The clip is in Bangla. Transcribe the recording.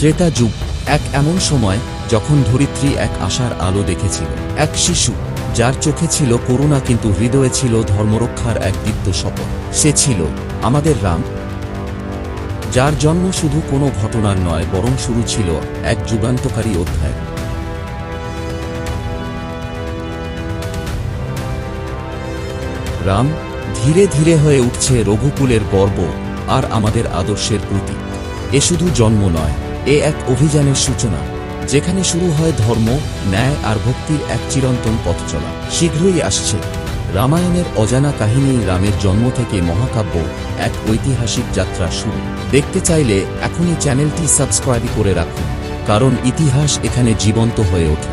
ত্রেতা যুগ, এক এমন সময় যখন ধরিত্রী এক আশার আলো দেখেছিল। এক শিশু, যার চোখে ছিল করুণা কিন্তু হৃদয়ে ছিল ধর্মরক্ষার এক দীপ্ত শপথ। সে ছিল আমাদের রাম। যার জন্ম শুধু কোনো ঘটনার নয়, বরং শুরু ছিল এক যুগান্তকারী অধ্যায়। রাম ধীরে ধীরে হয়ে উঠছে রঘুকুলের গর্ব আর আমাদের আদর্শের প্রতীক। এ শুধু জন্ম নয় এ এক অভিযানের সূচনা, যেখানে শুরু হয় ধর্ম, ন্যায় আর ভক্তির এক চিরন্তন পথ চলা। শীঘ্রই আসছে রামায়ণের অজানা কাহিনী রামের জন্ম থেকে মহাকাব্য এক ঐতিহাসিক যাত্রা শুরু। দেখতে চাইলে এখনই চ্যানেলটি সাবস্ক্রাইব করে রাখুন, কারণ ইতিহাস এখানে জীবন্ত হয়ে ওঠে।